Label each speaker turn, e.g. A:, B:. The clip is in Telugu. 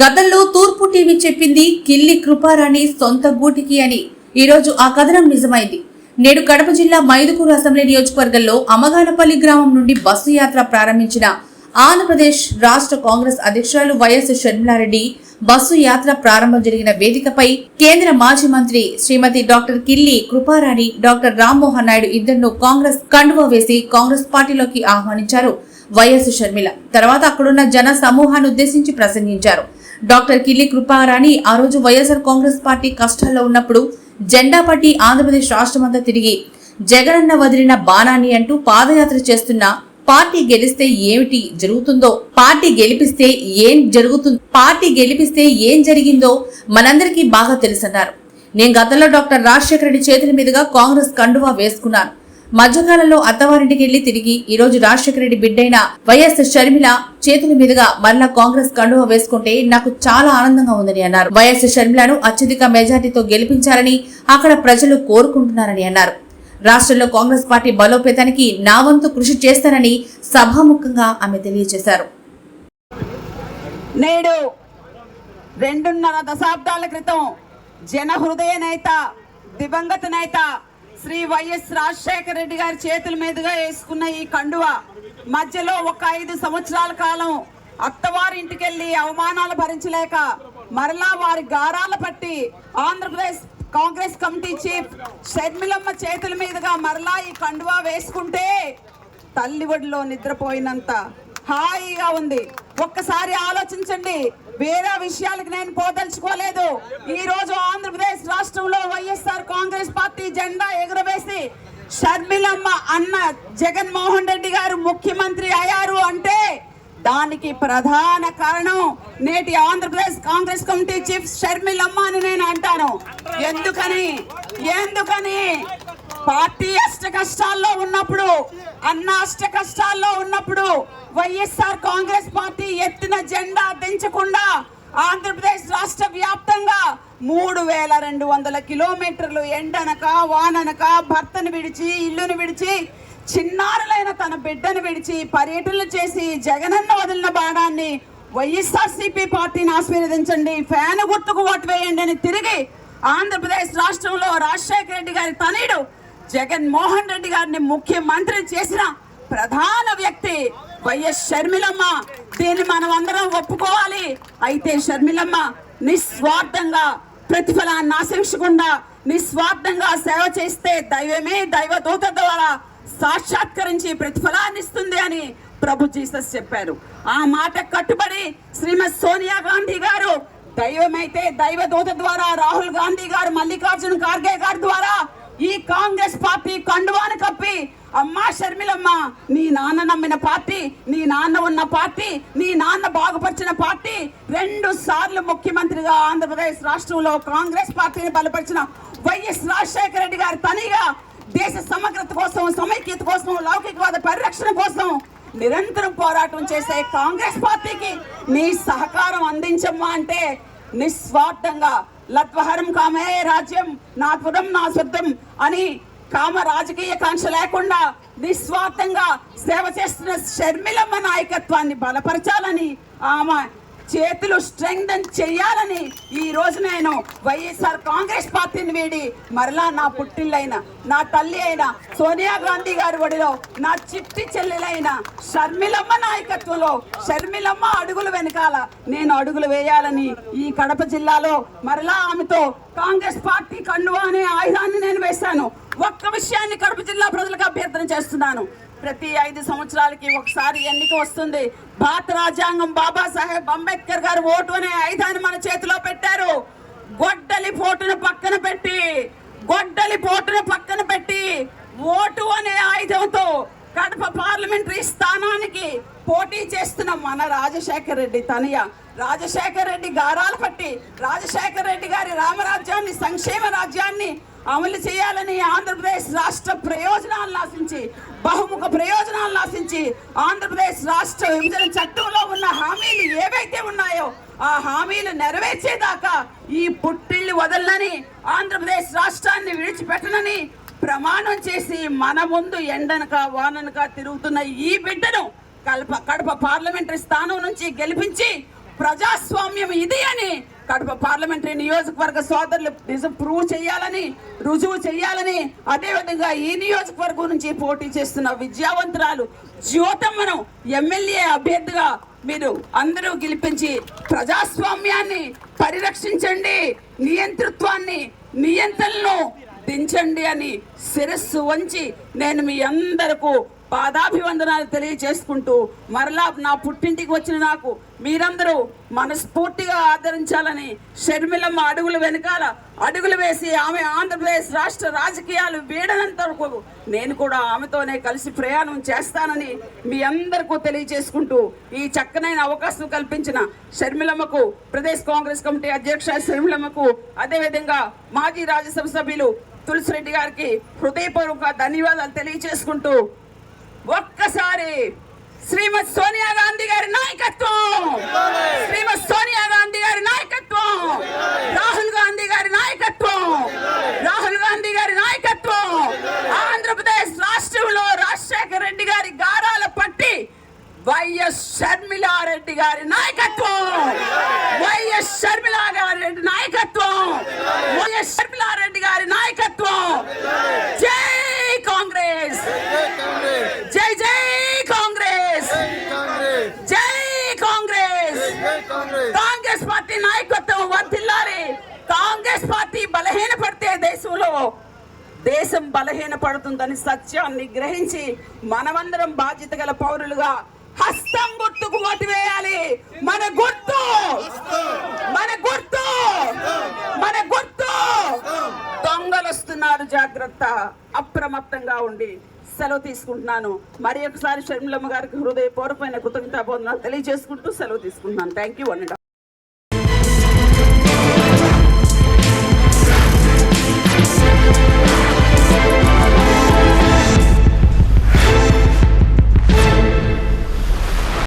A: గతంలో తూర్పు టీవీ చెప్పింది కిల్లి కృపారాణి సొంత గూటికి అని. ఈరోజు ఆ కథనం నిజమైంది. నేడు కడప జిల్లా మైదుకూరు అసెంబ్లీ నియోజకవర్గంలో అమగానపల్లి గ్రామం నుండి బస్సు యాత్ర ప్రారంభించిన ఆంధ్రప్రదేశ్ రాష్ట్ర కాంగ్రెస్ అధ్యక్షురాలు వైఎస్ షర్మిలారెడ్డి బస్సు యాత్ర ప్రారంభం జరిగిన వేదికపై కేంద్ర మాజీ మంత్రి శ్రీమతి డాక్టర్ కిల్లి కృపారాణి డాక్టర్ రామ్మోహన్ నాయుడు ఇద్దరును కాంగ్రెస్ కండువా వేసి కాంగ్రెస్ పార్టీలోకి ఆహ్వానించారు. వైఎస్ షర్మిల. తర్వాత అక్కడున్న జన సమూహాన్ని ఉద్దేశించి ప్రసంగించారు. డాక్టర్ కిల్లి కృపారాణి ఆ రోజు వైఎస్ఆర్ కాంగ్రెస్ పార్టీ కష్టాల్లో ఉన్నప్పుడు జెండా పట్టి ఆంధ్రప్రదేశ్ రాష్ట్రమంతా తిరిగి జగనన్న వదిలిన బాణాన్ని అంటూ పాదయాత్ర చేస్తున్న పార్టీ గెలిస్తే ఏమిటి జరుగుతుందో పార్టీ గెలిపిస్తే ఏం జరుగుతుంది పార్టీ గెలిపిస్తే ఏం జరిగిందో మనందరికీ బాగా తెలుసన్నారు. నేను గతంలో డాక్టర్ రాజశేఖర రెడ్డి చేతుల మీదుగా కాంగ్రెస్ కండువా వేసుకున్నాను. మధ్యకాలంలో అత్తవారింటికి వెళ్ళి తిరిగి ఈ రోజు రాజశేఖర రెడ్డి బిడ్డైన వైఎస్ షర్మిల చేతుల మీదుగా మరలా కాంగ్రెస్ కండువ వేసుకుంటే నాకు చాలా ఆనందంగా ఉందని అన్నారు. వైఎస్ షర్మిలను అత్యధిక మెజార్టీతో గెలిపించాలని అక్కడ ప్రజలు కోరుకుంటున్నారని అన్నారు. రాష్ట్రంలో కాంగ్రెస్ పార్టీ బలోపేతానికి నా వంతు కృషి చేస్తానని సభాముఖంగా ఆమె తెలియజేశారు.
B: నేడు రెండున్నర దశాబ్దాల క్రితం జన హృదయ నేత దివంగత నేత శ్రీ వైఎస్ రాజశేఖర రెడ్డి గారి చేతుల మీదుగా వేసుకున్న ఈ కండువ మధ్యలో ఒక ఐదు సంవత్సరాల కాలం అత్తవారింటికి వెళ్ళి అవమానాలు భరించలేక మరలా వారి గారాల పట్టి ఆంధ్రప్రదేశ్ కాంగ్రెస్ కమిటీ చీఫ్ షర్మిలమ్మ చేతుల మీదుగా మరలా ఈ కండువా వేసుకుంటే తల్లి ఒడిలో నిద్రపోయినంత హాయిగా ఉంది. ఒక్కసారి ఆలోచించండి. వేరే విషయాలకు నేను పోదలుచుకోలేదు. ఈ రోజు ఆంధ్రప్రదేశ్ రాష్ట్రంలో వైఎస్ఆర్ కాంగ్రెస్ పార్టీ జెండా ఎగురవేసి షర్మిలమ్మ అన్న జగన్మోహన్ రెడ్డి గారు ముఖ్యమంత్రి అయ్యారు అంటే దానికి ప్రధాన కారణం నేటి ఆంధ్రప్రదేశ్ కాంగ్రెస్ కమిటీ చీఫ్ షర్మిలమ్మ అని నేను అంటాను. ఎందుకని? ఎందుకని? పార్టీ అష్ట కష్టాల్లో ఉన్నప్పుడు అన్న అష్ట కష్టాల్లో ఉన్నప్పుడు వైఎస్ఆర్ కాంగ్రెస్ పార్టీ ఎత్తిన జెండా దించకుండా ఆంధ్రప్రదేశ్ రాష్ట్ర వ్యాప్తంగా మూడు వేల రెండు వందల కిలోమీటర్లు ఎండనక వాననక భర్తను విడిచి ఇల్లును విడిచి చిన్నారులైన తన బిడ్డను విడిచి పర్యటనలు చేసి జగనన్న వదిలిన బాణాన్ని వైఎస్ఆర్సీపీ పార్టీని ఆశీర్వదించండి. ఫ్యాన్ గుర్తుకు ఓటు వేయండి అని తిరిగి ఆంధ్రప్రదేశ్ రాష్ట్రంలో రాజశేఖర రెడ్డి గారి తనయుడు జగన్ మోహన్ రెడ్డి గారిని ముఖ్యమంత్రి చేసిన ప్రధాన వ్యక్తి వైఎస్ షర్మిలమ్మ. దీన్ని మనం అందరం ఒప్పుకోవాలి. అయితే షర్మిలమ్మ నిస్వార్థంగా ప్రతిఫలాన్ని ఆశించకుండా నిస్వార్థంగా సేవ చేస్తే దైవమే దైవదూత ద్వారా సాక్షాత్కరించి ప్రతిఫలాన్ని ఇస్తుంది అని ప్రభు జీసస్ చెప్పారు. ఆ మాట కట్టుబడి శ్రీమతి సోనియా గాంధీ గారు దైవమైతే దైవదూత ద్వారా రాహుల్ గాంధీ గారు మల్లికార్జున ఖార్గే గారి ద్వారా ఈ కాంగ్రెస్ పార్టీ కండువాను కప్పి అమ్మా షర్మిలమ్మ నీ నాన్న నమ్మిన పార్టీ నీ నాన్న ఉన్న పార్టీ నీ నాన్న బాగుపరిచిన పార్టీ రెండు సార్లు ముఖ్యమంత్రిగా ఆంధ్రప్రదేశ్ రాష్ట్రంలో కాంగ్రెస్ పార్టీని బలపరిచిన వైఎస్ రాజశేఖర రెడ్డి గారి తనిగా దేశ సమగ్రత కోసం సమైక్యత కోసం లౌకికవాద పరిరక్షణ కోసం నిరంతరం పోరాటం చేసే కాంగ్రెస్ పార్టీకి నీ సహకారం అందించమ్మా అంటే నిస్వార్థంగా లత్వహరం కామే రాజ్యం నా పురం నా శుద్ధం అని కామ రాజకీయ కాంక్ష లేకుండా నిస్వార్థంగా సేవ చేస్తున్న షర్మిలమ్మ నాయకత్వాన్ని బలపరచాలని ఆమె చేతులు స్ట్రెంగ్థన్ చేయాలని ఈ రోజు నేను వైఎస్ఆర్ కాంగ్రెస్ పార్టీని వీడి మరలా నా పుట్టిళ్ళైన నా తల్లి అయిన సోనియా గాంధీ గారి ఒడిలో నా చిట్టి చెల్లెలైన షర్మిలమ్మ నాయకత్వంలో షర్మిలమ్మ అడుగులు వెనకాల నేను అడుగులు వేయాలని ఈ కడప జిల్లాలో మరలా ఆమెతో కాంగ్రెస్ పార్టీ కండువా అనే ఆయుధాన్ని నేను వేశాను. ఒక్క విషయాన్ని కడప జిల్లా ప్రజలకు అభ్యర్థన చేస్తున్నాను. ప్రతి ఐదు సంవత్సరాలకి ఒకసారి ఎన్నిక వస్తుంది. భారత రాజ్యాంగం బాబాసాహెబ్ అంబేద్కర్ గారు ఓటు అనే ఐదాన్ని మన చేతిలో పెట్టారు. గొడ్డలి పోటును పక్కన పెట్టి గొడ్డలి పోటును పక్కన పెట్టి ఓటు అనే ఆయుధంతో కడప పార్లమెంటరీ స్థానానికి పోటీ చేస్తున్న మన రాజశేఖర రెడ్డి తనయ. రాజశేఖర రెడ్డి గారాలు పట్టి రాజశేఖర రెడ్డి గారి రామరాజ్యాన్ని సంక్షేమ రాజ్యాన్ని అమలు చేయాలని ఆంధ్రప్రదేశ్ రాష్ట్ర ప్రయోజనాలను ఆశించి బహుముఖ ప్రయోజనాలను ఆశించి ఆంధ్రప్రదేశ్ రాష్ట్ర విభజన చట్టంలో ఉన్న హామీలు ఏవైతే ఉన్నాయో ఆ హామీలు నెరవేర్చేదాకా ఈ పుట్టిల్లు వదలని ఆంధ్రప్రదేశ్ రాష్ట్రాన్ని విడిచిపెట్టనని ప్రమాణం చేసి మన ముందు ఎండనక వాననక తిరుగుతున్న ఈ బిడ్డను కల్ప కడప పార్లమెంటరీ స్థానం నుంచి గెలిపించి ప్రజాస్వామ్యం ఇది అని కడప పార్లమెంటరీ నియోజకవర్గ సోదరులు నిజం ప్రూవ్ చేయాలని రుజువు చేయాలని అదేవిధంగా ఈ నియోజకవర్గం నుంచి పోటీ చేస్తున్న విద్యావంతురాలు జ్యోతమ్మను ఎమ్మెల్యే అభ్యర్థిగా మీరు అందరూ గెలిపించి ప్రజాస్వామ్యాన్ని పరిరక్షించండి నియంతృత్వాన్ని నియంత్రణను దించండి అని శిరస్సు వంచి నేను మీ అందరకు పాదాభివందనాలు తెలియజేసుకుంటూ మరలా నా పుట్టింటికి వచ్చిన నాకు మీరందరూ మనస్ఫూర్తిగా ఆదరించాలని షర్మిలమ్మ అడుగుల వెనకాల అడుగులు వేసి ఆమె ఆంధ్రప్రదేశ్ రాష్ట్ర రాజకీయాలు వీడనంత వరకు నేను కూడా ఆమెతోనే కలిసి ప్రయాణం చేస్తానని మీ అందరికీ తెలియజేసుకుంటూ ఈ చక్కనైన అవకాశం కల్పించిన షర్మిలమ్మకు ప్రదేశ్ కాంగ్రెస్ కమిటీ అధ్యక్ష షర్మిలమ్మకు అదేవిధంగా మాజీ రాజ్యసభ సభ్యులు తులసిరెడ్డి గారికి హృదయపూర్వక ధన్యవాదాలు తెలియజేసుకుంటూ ఒక్కసారి శ్రీమతి సోనియా గాంధీ గారి నాయకత్వం! శ్రీమతి సోనియా గాంధీ గారి నాయకత్వం! రాహుల్ గాంధీ గారి నాయకత్వం! రాహుల్ గాంధీ గారి నాయకత్వం! ఆంధ్రప్రదేశ్ రాష్ట్రంలో రాజశేఖర రెడ్డి గారి గారాల పట్టి వైఎస్ షర్మిలారెడ్డి గారి నాయకత్వం! వైఎస్ షర్మిలా గారి నాయకత్వం! వైఎస్ షర్మిలారెడ్డి గారి నాయకత్వం! దేశం బలహీన పడుతుందని సత్యాన్ని గ్రహించి మనమందరం బాధ్యత గల పౌరులుగా హస్తం గుర్తుకు ఓటు వేయాలి. మన గుర్తు. మన గుర్తు. మన గుర్తు. దొంగలు వస్తున్నారు జాగ్రత్త. అప్రమత్తంగా ఉండి సెలవు తీసుకుంటున్నాను. మరి ఒకసారి షర్మిలమ్మ గారికి హృదయపూర్వకమైన కృతజ్ఞతాబోధనాలు తెలియజేసుకుంటూ సెలవు తీసుకుంటున్నాను. థ్యాంక్ యూ అండి